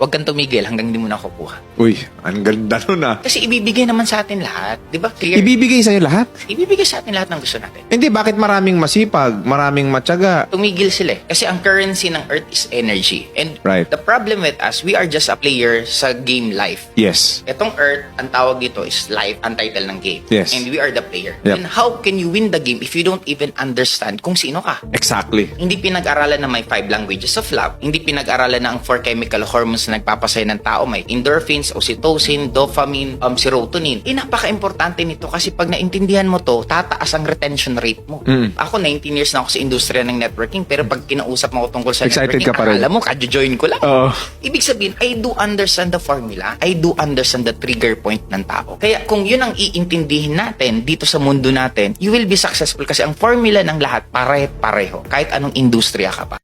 Huwag kang tumigil hanggang hindi mo nakukuha. Uy, ang ganda nun ah. Kasi ibibigay naman sa atin lahat. Di ba? Clear. Ibibigay sa'yo lahat? ibibigay sa atin lahat ng gusto natin. Hindi, bakit maraming masipag, maraming matyaga? Tumigil sila eh. Kasi ang currency ng Earth is energy. And Right. the problem with us, we are just a player sa game life. Yes. Itong Earth, ang tawag dito is life, ang title ng game. Yes. And we are the player. Yep. And how can you win the game if you don't even understand kung sino ka? Exactly. Hindi pinag-aralan na may five languages of love. Hindi pinag-aralan na ang four chemical hormones na nagpapasaya ng tao. May endorphins, oxytocin, dopamine, um, serotonin. Eh, napaka-importante nito kasi pag naintindihan mo to, tataas ang retention rate mo. Mm. Ako, 19 years na ako sa industriya ng networking, pero pag kinausap mo ako tungkol sa Excited networking, ka pa rin. akala mo, kadyo-join ko lang. Oo. Ibig sabihin, I do understand the formula. I do understand the trigger point ng tao. Kaya kung yun ang iintindihin natin dito sa mundo natin, you will be successful kasi ang formula ng lahat pare-pareho. Kahit anong industriya ka pa.